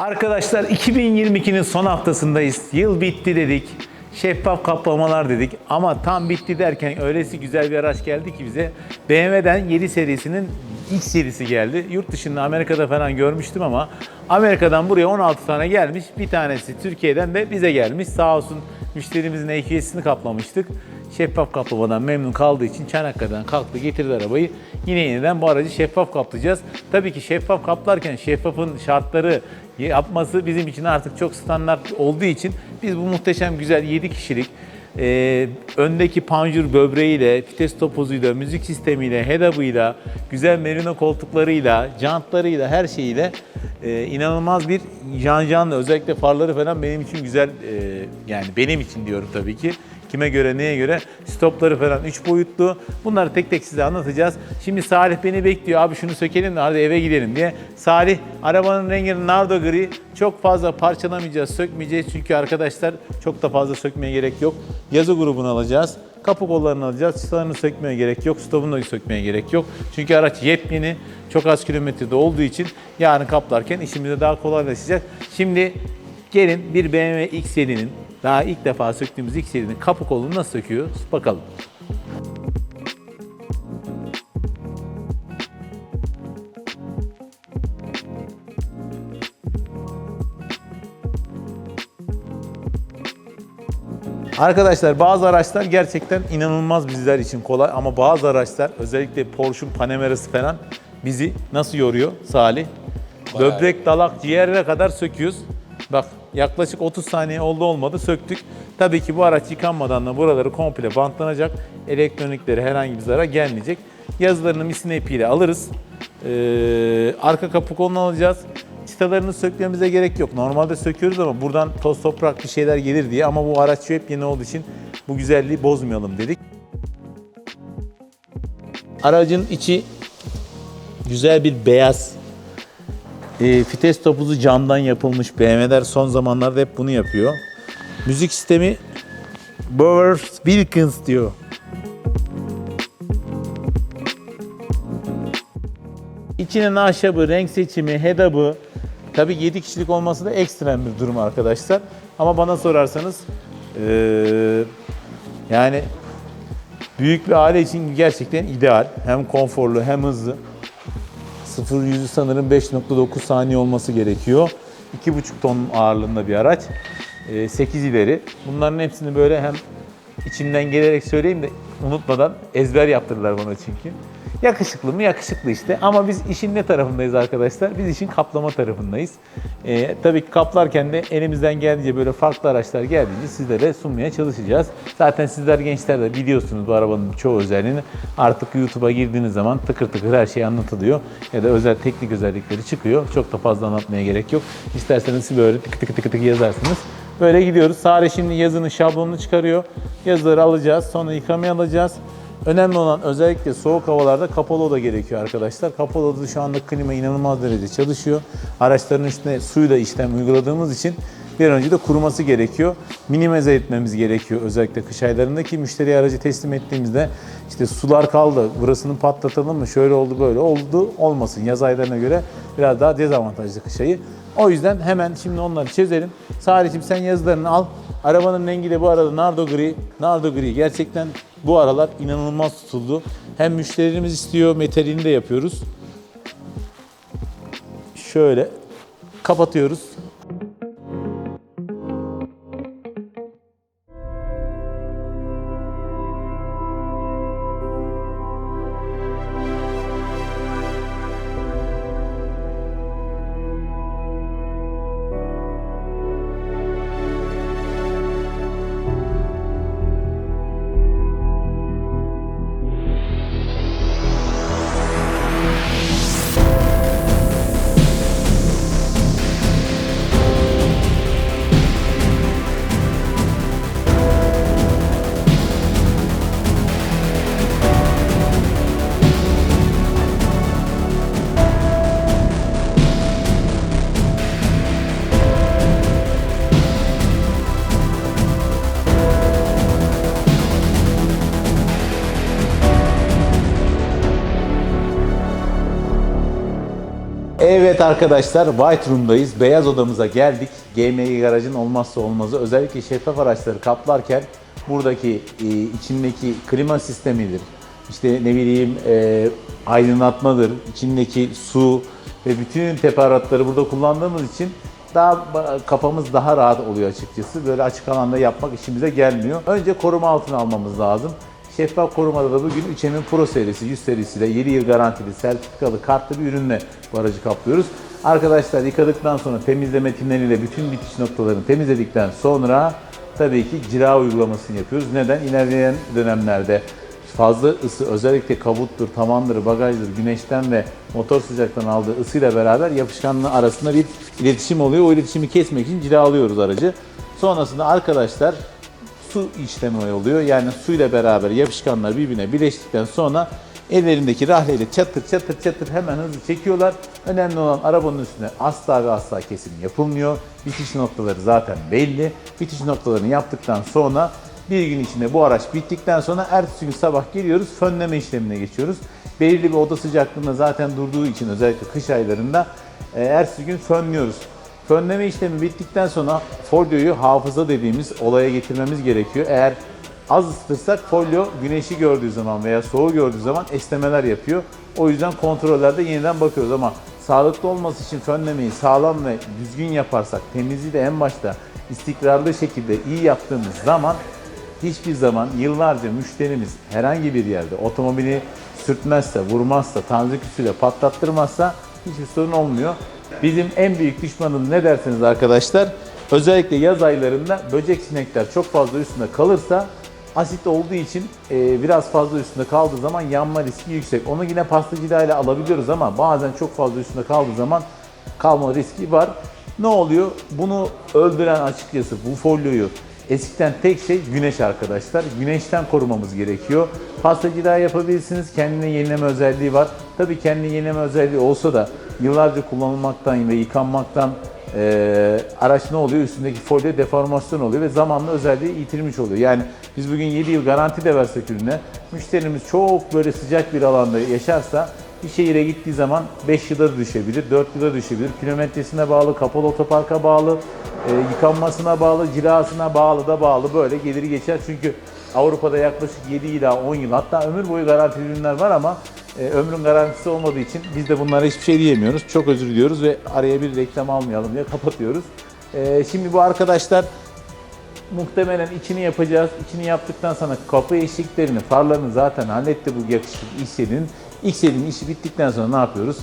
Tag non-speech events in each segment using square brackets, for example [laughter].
Arkadaşlar 2022'nin son haftasındayız. Yıl bitti dedik. Şeffaf kaplamalar dedik. Ama tam bitti derken öylesi güzel bir araç geldi ki bize. BMW'den 7 serisinin ilk serisi geldi. Yurt dışında Amerika'da falan görmüştüm ama Amerika'dan buraya 16 tane gelmiş. Bir tanesi Türkiye'den de bize gelmiş. Sağ olsun müşterimizin EQS'ini kaplamıştık. Şeffaf kaplamadan memnun kaldığı için Çanakkale'den kalktı getirdi arabayı. Yine yeniden bu aracı şeffaf kaplayacağız. Tabii ki şeffaf kaplarken şeffafın şartları yapması bizim için artık çok standart olduğu için biz bu muhteşem güzel 7 kişilik e, öndeki panjur böbreğiyle, vites topuzuyla, müzik sistemiyle, head-up'ıyla, güzel merino koltuklarıyla, jantlarıyla, her şeyiyle e, inanılmaz bir can canlı. Özellikle farları falan benim için güzel, e, yani benim için diyorum tabii ki. Kime göre, neye göre? Stopları falan 3 boyutlu. Bunları tek tek size anlatacağız. Şimdi Salih beni bekliyor. Abi şunu sökelim de hadi eve gidelim diye. Salih arabanın rengi nardo gri. Çok fazla parçalamayacağız, sökmeyeceğiz. Çünkü arkadaşlar çok da fazla sökmeye gerek yok. Yazı grubunu alacağız. Kapı kollarını alacağız. Çıtalarını sökmeye gerek yok. Stopunu da sökmeye gerek yok. Çünkü araç yepyeni. Çok az kilometrede olduğu için yarın kaplarken işimize daha kolaylaşacak. Şimdi gelin bir BMW X7'nin daha ilk defa söktüğümüz X7'nin kapı kolunu nasıl söküyoruz bakalım. Arkadaşlar bazı araçlar gerçekten inanılmaz bizler için kolay ama bazı araçlar özellikle Porsche'un Panamera'sı falan bizi nasıl yoruyor Salih? Böbrek, dalak, ciğerine kadar söküyoruz. Bak yaklaşık 30 saniye oldu olmadı söktük. Tabii ki bu araç yıkanmadan da buraları komple bantlanacak. Elektroniklere herhangi bir zarar gelmeyecek. Yazılarını misine ipiyle alırız. Ee, arka kapı kolunu alacağız. Çıtalarını sökmemize gerek yok. Normalde söküyoruz ama buradan toz toprak bir şeyler gelir diye. Ama bu araç hep yeni olduğu için bu güzelliği bozmayalım dedik. Aracın içi güzel bir beyaz. E, vites topuzu camdan yapılmış. BMW'ler son zamanlarda hep bunu yapıyor. Müzik sistemi Bowers Wilkins diyor. İçinin ahşabı, renk seçimi, head-up'ı, tabii 7 kişilik olması da ekstrem bir durum arkadaşlar. Ama bana sorarsanız eee, yani büyük bir aile için gerçekten ideal. Hem konforlu hem hızlı. 0 yüzü sanırım 5.9 saniye olması gerekiyor. 2.5 ton ağırlığında bir araç. 8 ileri. Bunların hepsini böyle hem içimden gelerek söyleyeyim de unutmadan ezber yaptırdılar bana çünkü. Yakışıklı mı? Yakışıklı işte. Ama biz işin ne tarafındayız arkadaşlar? Biz işin kaplama tarafındayız. Ee, tabii ki kaplarken de elimizden geldiğince böyle farklı araçlar geldiğince sizlere sunmaya çalışacağız. Zaten sizler gençler de biliyorsunuz bu arabanın çoğu özelliğini. Artık YouTube'a girdiğiniz zaman tıkır tıkır her şey anlatılıyor. Ya da özel teknik özellikleri çıkıyor. Çok da fazla anlatmaya gerek yok. İsterseniz siz böyle tık tık tık tık yazarsınız. Böyle gidiyoruz. Sare şimdi yazının şablonunu çıkarıyor. Yazıları alacağız. Sonra yıkamaya alacağız. Önemli olan özellikle soğuk havalarda kapalı oda gerekiyor arkadaşlar. Kapalı odada şu anda klima inanılmaz derecede çalışıyor. Araçların üstüne suyla işlem uyguladığımız için bir önce de kuruması gerekiyor. Minimize etmemiz gerekiyor özellikle kış aylarında ki müşteriye aracı teslim ettiğimizde işte sular kaldı, burasını patlatalım mı, şöyle oldu böyle oldu olmasın. Yaz aylarına göre biraz daha dezavantajlı kış ayı. O yüzden hemen şimdi onları çözelim. Salih'cim sen yazılarını al. Arabanın rengi de bu arada nardo gri. Nardo gri gerçekten bu aralar inanılmaz tutuldu. Hem müşterilerimiz istiyor, metalini de yapıyoruz. Şöyle kapatıyoruz. Evet arkadaşlar White Room'dayız. Beyaz odamıza geldik. GMG garajın olmazsa olmazı. Özellikle şeffaf araçları kaplarken buradaki e, içindeki klima sistemidir. İşte ne bileyim e, aydınlatmadır, içindeki su ve bütün teferruatları burada kullandığımız için daha kafamız daha rahat oluyor açıkçası. Böyle açık alanda yapmak işimize gelmiyor. Önce koruma altına almamız lazım. Şeffaf korumada da bugün 3M'in Pro serisi, 100 serisiyle 7 yıl garantili, sertifikalı, kartlı bir ürünle bu aracı kaplıyoruz. Arkadaşlar yıkadıktan sonra temizleme timleriyle bütün bitiş noktalarını temizledikten sonra tabii ki cila uygulamasını yapıyoruz. Neden? İlerleyen dönemlerde fazla ısı özellikle kabuttur, tavandır, bagajdır, güneşten ve motor sıcaktan aldığı ısıyla beraber yapışkanla arasında bir iletişim oluyor. O iletişimi kesmek için cilalıyoruz aracı. Sonrasında arkadaşlar su işlemi oluyor. Yani suyla beraber yapışkanlar birbirine birleştikten sonra ellerindeki rahleyle çatır çatır çatır hemen hızlı çekiyorlar. Önemli olan arabanın üstüne asla ve asla kesim yapılmıyor. Bitiş noktaları zaten belli. Bitiş noktalarını yaptıktan sonra bir gün içinde bu araç bittikten sonra ertesi gün sabah geliyoruz fönleme işlemine geçiyoruz. Belirli bir oda sıcaklığında zaten durduğu için özellikle kış aylarında e, ertesi gün fönlüyoruz. Fönleme işlemi bittikten sonra folyoyu hafıza dediğimiz olaya getirmemiz gerekiyor. Eğer az ısıtırsak folyo güneşi gördüğü zaman veya soğuğu gördüğü zaman esnemeler yapıyor. O yüzden kontrollerde yeniden bakıyoruz ama sağlıklı olması için fönlemeyi sağlam ve düzgün yaparsak, temizliği de en başta istikrarlı şekilde iyi yaptığımız zaman hiçbir zaman yıllarca müşterimiz herhangi bir yerde otomobili sürtmezse, vurmazsa, tanziküsüyle patlattırmazsa hiçbir sorun olmuyor. Bizim en büyük düşmanımız ne derseniz arkadaşlar, özellikle yaz aylarında böcek sinekler çok fazla üstünde kalırsa asit olduğu için e, biraz fazla üstünde kaldığı zaman yanma riski yüksek. Onu yine pastacıyla ile alabiliyoruz ama bazen çok fazla üstünde kaldığı zaman kalma riski var. Ne oluyor? Bunu öldüren açıkçası bu folyoyu eskiden tek şey güneş arkadaşlar. Güneşten korumamız gerekiyor. Pastacı daha yapabilirsiniz. Kendine yenileme özelliği var. Tabii kendine yenileme özelliği olsa da yıllarca kullanılmaktan ve yıkanmaktan e, araç ne oluyor? Üstündeki folyo deformasyon oluyor ve zamanla özelliği yitirmiş oluyor. Yani biz bugün 7 yıl garanti de versek ürüne, müşterimiz çok böyle sıcak bir alanda yaşarsa bir şehire gittiği zaman 5 yıla düşebilir, 4 yıla düşebilir. Kilometresine bağlı, kapalı otoparka bağlı, e, yıkanmasına bağlı, cilasına bağlı da bağlı böyle gelir geçer. Çünkü Avrupa'da yaklaşık 7 ila 10 yıl hatta ömür boyu garantili ürünler var ama e, ömrün garantisi olmadığı için biz de bunlara hiçbir şey diyemiyoruz. Çok özür diliyoruz ve araya bir reklam almayalım diye kapatıyoruz. E, şimdi bu arkadaşlar muhtemelen içini yapacağız. İçini yaptıktan sonra kapı eşiklerini, farlarını zaten halletti bu yakışıklı X'edin. X'edin işi bittikten sonra ne yapıyoruz?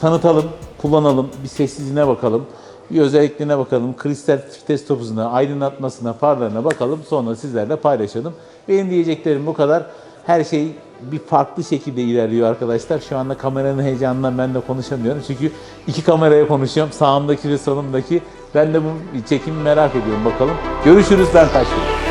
Tanıtalım, kullanalım, bir sessizliğine bakalım. Bir özelliklerine bakalım, kristal vites topuzuna, aydınlatmasına, farlarına bakalım. Sonra sizlerle paylaşalım. Benim diyeceklerim bu kadar. Her şey bir farklı şekilde ilerliyor arkadaşlar. Şu anda kameranın heyecanından ben de konuşamıyorum. Çünkü iki kameraya konuşuyorum. Sağımdaki ve solumdaki. Ben de bu çekimi merak ediyorum bakalım. Görüşürüz ben kaçtım.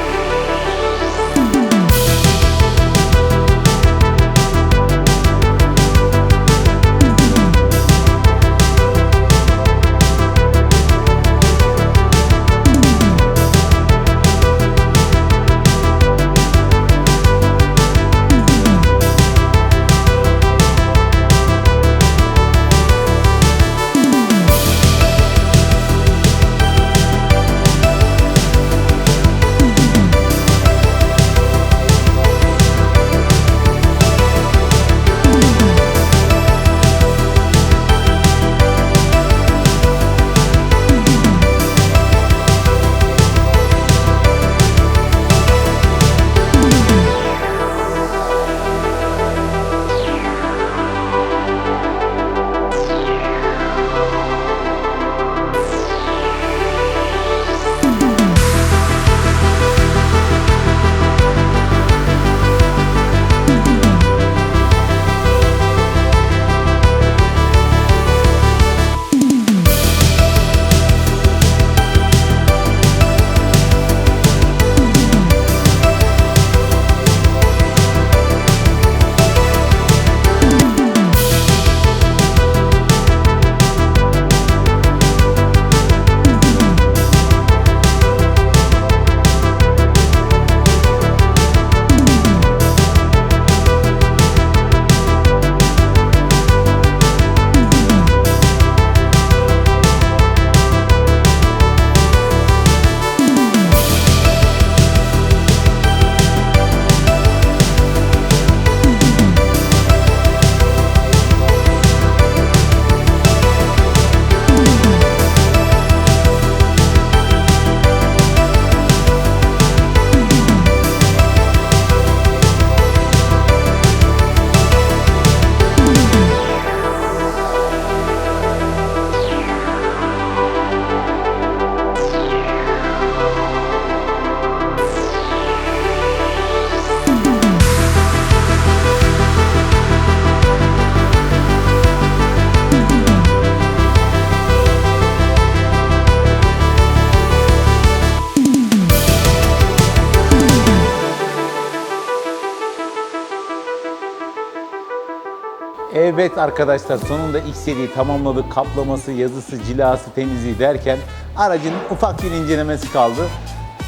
Evet arkadaşlar sonunda seriyi tamamladık. Kaplaması, yazısı, cilası, temizliği derken aracın ufak bir incelemesi kaldı.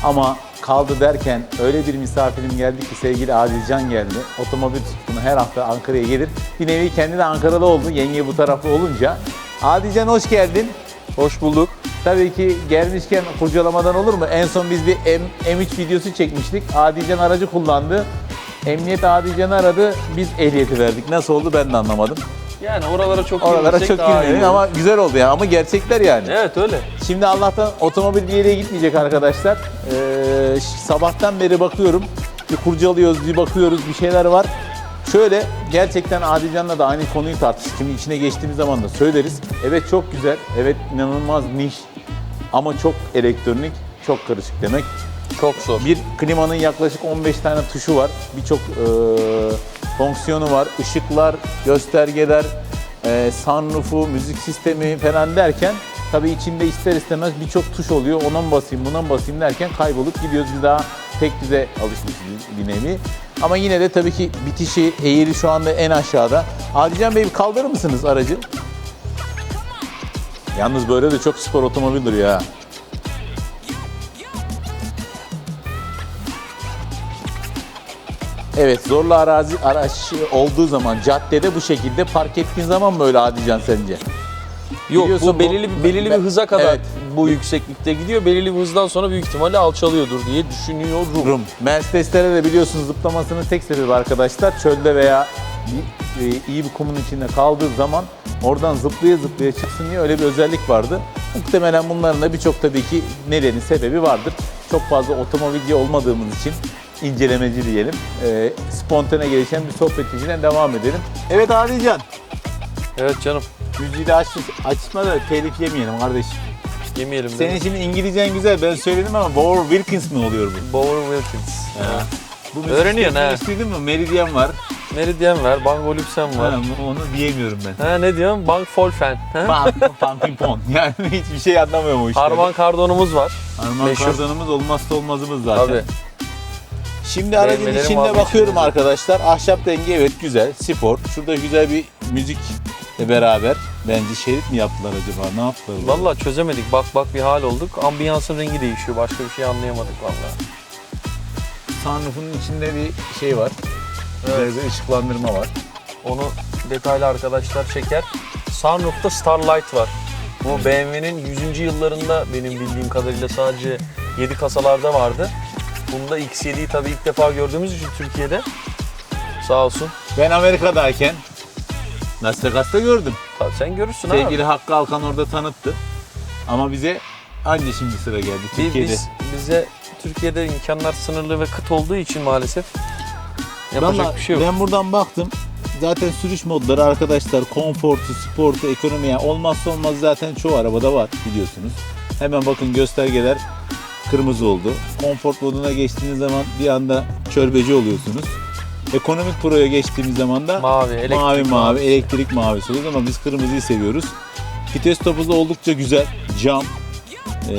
Ama kaldı derken öyle bir misafirim geldi ki sevgili Adilcan geldi. Otomobil tutkunu her hafta Ankara'ya gelir. Bir nevi kendi de Ankaralı oldu. Yenge bu tarafta olunca. Adilcan hoş geldin. Hoş bulduk. Tabii ki gelmişken kurcalamadan olur mu? En son biz bir M, M3 videosu çekmiştik. Adilcan aracı kullandı. Emniyet Adilcan'ı aradı. Biz ehliyeti verdik. Nasıl oldu ben de anlamadım. Yani oralara çok Oralara çok girmeyelim ama güzel oldu ya. Ama gerçekler yani. Evet öyle. Şimdi Allah'tan otomobil bir yere gitmeyecek arkadaşlar. Ee, sabahtan beri bakıyorum. Bir kurcalıyoruz, bir bakıyoruz, bir şeyler var. Şöyle gerçekten Adilcan'la da aynı konuyu tartıştık. Şimdi içine geçtiğimiz zaman da söyleriz. Evet çok güzel, evet inanılmaz niş ama çok elektronik, çok karışık demek. Çok zor. Bir klimanın yaklaşık 15 tane tuşu var. Birçok e, fonksiyonu var. Işıklar, göstergeler, e, sunroofu, müzik sistemi falan derken tabii içinde ister istemez birçok tuş oluyor. Ona mı basayım, buna mı basayım derken kaybolup gidiyoruz. Biz daha tek düze alışmışız bir nevi. Ama yine de tabii ki bitişi, eğri şu anda en aşağıda. Adilcan Bey bir kaldırır mısınız aracı? Yalnız böyle de çok spor otomobil duruyor Evet zorlu arazi araç olduğu zaman caddede bu şekilde park ettiğin zaman mı öyle Adilcan sence? Yok Biliyorsun bu belirli bu- belirli ben- bir hıza kadar Evet. bu yükseklikte gidiyor. Belirli bir hızdan sonra büyük ihtimalle alçalıyordur diye düşünüyorum. Rum. Mercedes'lere de biliyorsunuz zıplamasının tek sebebi arkadaşlar çölde veya e, iyi bir kumun içinde kaldığı zaman oradan zıplaya zıplaya çıksın diye öyle bir özellik vardı. Muhtemelen bunların da birçok tabii ki nedeni, sebebi vardır. Çok fazla otomobilci olmadığımız için incelemeci diyelim. E, spontane gelişen bir sohbet içine devam edelim. Evet Adilcan, Evet canım. müziği de aç, açma da telif yemeyelim kardeşim. Yemeyelim. Senin Senin şimdi İngilizcen güzel ben söyledim ama Bower Wilkins mi oluyor bu? Bower Wilkins. Bu müzik Öğreniyorsun ha. hiç duydun mu? Meridian var. Meridian var, Bang Olufsen var. Ha, onu diyemiyorum ben. Ha ne diyorsun? Bang Folfen. Ha? Pim, pom. Yani [laughs] hiçbir şey anlamıyorum o işte. Harman Kardon'umuz var. Harman meşhur. kardonumuz olmazsa olmazımız zaten. Tabii. Şimdi aracın Beğenmelerim içinde vazgeçilmez. bakıyorum arkadaşlar. Ahşap rengi evet güzel. Spor. Şurada güzel bir müzikle beraber. Bence şerit mi yaptılar acaba? Ne yaptılar? Vallahi çözemedik. Bak bak bir hal olduk. Ambiyansın rengi değişiyor. Başka bir şey anlayamadık vallahi. Sunroof'un içinde bir şey var. Güzel Evet. bir ışıklandırma var. Onu detaylı arkadaşlar çeker. Sunroof'ta Starlight var. Bu BMW'nin 100. yıllarında benim bildiğim kadarıyla sadece 7 kasalarda vardı. Bunda X7'yi tabii ilk defa gördüğümüz için Türkiye'de. Sağ olsun. Ben Amerika'dayken Las Vegas'ta gördüm. Tabii sen görürsün Sevgili abi. Hakkı Alkan orada tanıttı. Ama bize anca şimdi sıra geldi Türkiye'de. Biz, bize Türkiye'de imkanlar sınırlı ve kıt olduğu için maalesef yapacak Vallahi bir şey yok. Ben buradan baktım. Zaten sürüş modları arkadaşlar konfortu, sportu, ekonomi yani olmazsa olmaz zaten çoğu arabada var biliyorsunuz. Hemen bakın göstergeler kırmızı oldu. Konfort moduna geçtiğiniz zaman bir anda çörbeci oluyorsunuz. Ekonomik Pro'ya geçtiğimiz zaman da Mavi, elektrik mavi mavi, mavi. elektrik mavisi oluyor ama biz kırmızıyı seviyoruz. Vites topuzu oldukça güzel. Cam. Ee,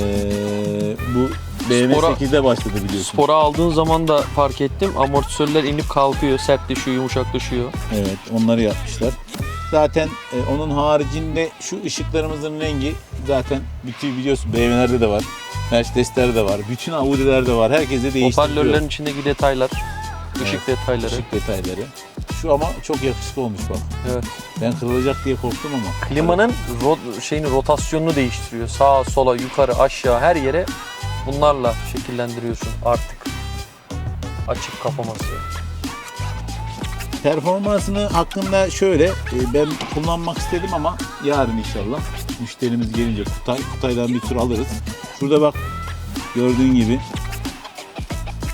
bu BMW Spora- 8'de başladı biliyorsunuz. Spora aldığın zaman da fark ettim. Amortisörler inip kalkıyor, sertleşiyor, yumuşaklaşıyor. Evet onları yapmışlar. Zaten e, onun haricinde şu ışıklarımızın rengi zaten bütün biliyorsun BMW'lerde de var. Mercedes'lerde de var. Bütün Audi'lerde de var. Herkese değiştiriliyor. Hoparlörlerin içindeki detaylar, ışık detayları. Işık detayları. Şu ama çok yakışıklı olmuş bak. Evet. Ben kırılacak diye korktum ama. Klimanın ro- şeyini rotasyonunu değiştiriyor. Sağa, sola, yukarı, aşağı her yere bunlarla şekillendiriyorsun artık. Açıp kapaması. Performansını hakkında şöyle e, ben kullanmak istedim ama yarın inşallah müşterimiz gelince Kutay, Kutay'dan bir tur alırız. Şurada bak gördüğün gibi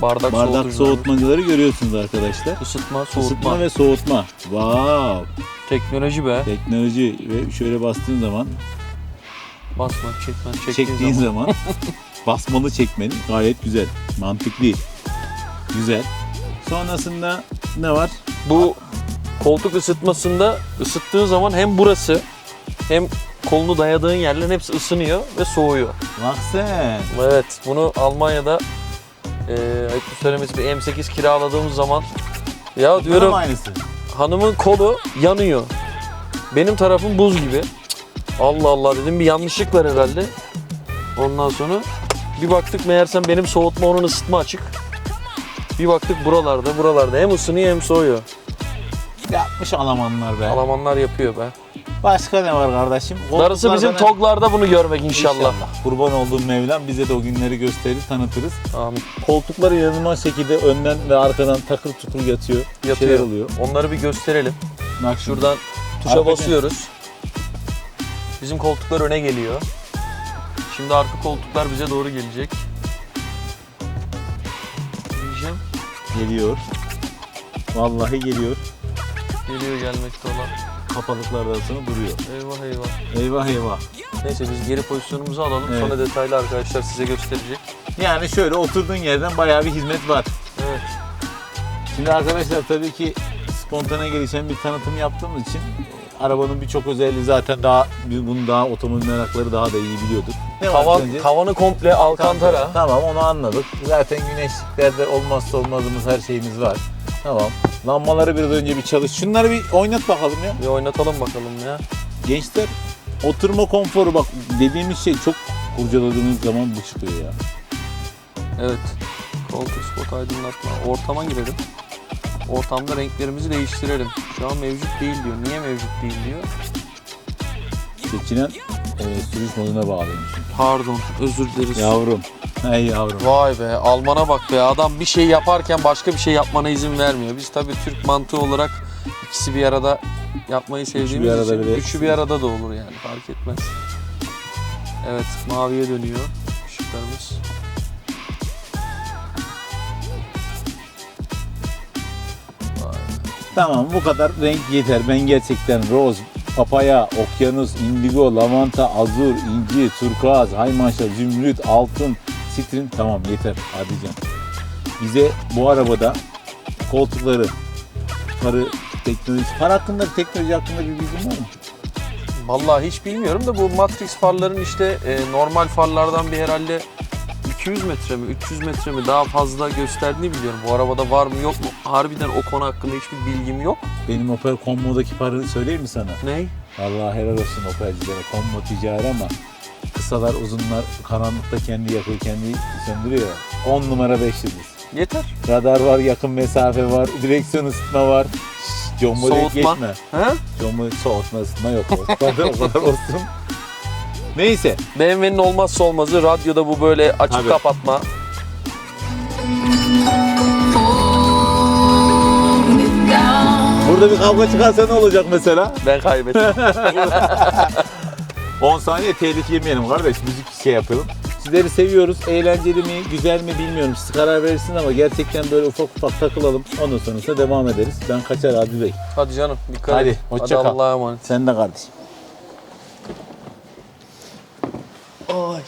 Bardak, bardak soğutmacıları görüyorsunuz arkadaşlar. ısıtma, soğutma. Isıtma ve soğutma. Wow. Teknoloji be. Teknoloji ve şöyle bastığın zaman, Basma, çekme, çektiğin çektiğin zaman. zaman, [laughs] basmalı çekmeni gayet güzel. Mantıklı. Güzel. Sonrasında ne var? Bu koltuk ısıtmasında ısıttığın zaman hem burası hem kolunu dayadığın yerlerin hepsi ısınıyor ve soğuyor. Bak sen. Evet, bunu Almanya'da eee ayıptır söylemesi bir M8 kiraladığımız zaman ya diyorum aynısı. hanımın kolu yanıyor. Benim tarafım buz gibi. Allah Allah dedim bir yanlışlık var herhalde. Ondan sonra bir baktık meğersem benim soğutma onun ısıtma açık. Bir baktık buralarda buralarda hem ısınıyor hem soğuyor. Yapmış Almanlar be. Almanlar yapıyor be. Başka ne var kardeşim? Darısı bizim Koltuklardan- toglarda bunu görmek inşallah. Kurban olduğum Mevlam bize de o günleri gösterir, tanıtırız. Amin. Koltuklar inanılmaz şekilde önden ve arkadan takır tukur yatıyor. Yatıyor. Şeyler oluyor. Onları bir gösterelim. Bak şurada. Şuradan tuşa Arka- basıyoruz. Bizim koltuklar öne geliyor. Şimdi arka koltuklar bize doğru gelecek. Diyeceğim. Geliyor. Vallahi geliyor. Geliyor gelmekte olan. Kapalıklar arasında duruyor. Eyvah eyvah. Eyvah eyvah. Neyse biz geri pozisyonumuzu alalım. Evet. Sonra detaylı arkadaşlar size gösterecek. Yani şöyle oturduğun yerden bayağı bir hizmet var. Evet. Şimdi arkadaşlar tabii ki spontane gelişen bir tanıtım yaptığımız için e, arabanın birçok özelliği zaten daha bunu daha otomobil merakları daha da iyi biliyordur. Ne Tavan, tavanı komple alkantara. Tamam onu anladık. Zaten güneşliklerde olmazsa olmazımız her şeyimiz var. Tamam. Lambaları biraz önce bir çalış. Şunları bir oynat bakalım ya. Bir oynatalım bakalım ya. Gençler oturma konforu bak dediğimiz şey çok kurcaladığınız zaman bu çıkıyor ya. Evet. Koltuk spot aydınlatma. Ortama girelim. Ortamda renklerimizi değiştirelim. Şu an mevcut değil diyor. Niye mevcut değil diyor. Seçilen e, sürüş moduna bağlıymış. Pardon, özür dileriz. Yavrum. [laughs] Hey yavrum. Vay be, Alman'a bak be. Adam bir şey yaparken başka bir şey yapmana izin vermiyor. Biz tabii Türk mantığı olarak ikisi bir arada yapmayı sevdiğimiz arada için bile- üçü bir arada da olur yani fark etmez. Evet, maviye dönüyor ışıklarımız. Tamam bu kadar renk yeter. Ben gerçekten roz, papaya, okyanus, indigo, lavanta, azur, inci, turkuaz, haymaşa, zümrüt, altın, sitrin tamam yeter hadi can. Bize bu arabada koltukları, farı, teknoloji, far hakkında teknoloji hakkında bir bilgin var mı? Vallahi hiç bilmiyorum da bu Matrix farların işte e, normal farlardan bir herhalde 200 metre mi 300 metre mi daha fazla gösterdiğini biliyorum. Bu arabada var mı yok mu? Harbiden o konu hakkında hiçbir bilgim yok. Benim Opel Combo'daki farı söyleyeyim mi sana? Ney? Allah helal olsun Opel'cilere. Combo ticari ama kısalar uzunlar karanlıkta kendi yakıyor, kendi söndürüyor. 10 numara 5 yıldız. Yeter. Radar var, yakın mesafe var, direksiyon ısıtma var. Boy'u Soğutma. geçme. John Boy soğutma ısıtma yok. O kadar, olsun. [laughs] Neyse. BMW'nin olmazsa olmazı radyoda bu böyle açıp Tabii. kapatma. Burada bir kavga çıkarsa ne olacak mesela? Ben kaybettim. [laughs] 10 saniye telif yemeyelim kardeş. Müzik şey yapalım. Sizleri seviyoruz. Eğlenceli mi, güzel mi bilmiyorum. Siz karar verirsiniz ama gerçekten böyle ufak ufak takılalım. Ondan sonrasında devam ederiz. Ben kaçar Adil Bey. Hadi canım dikkat Hadi, et. hoşça Hadi kal. Allah'a emanet. Sen de kardeşim. Ay.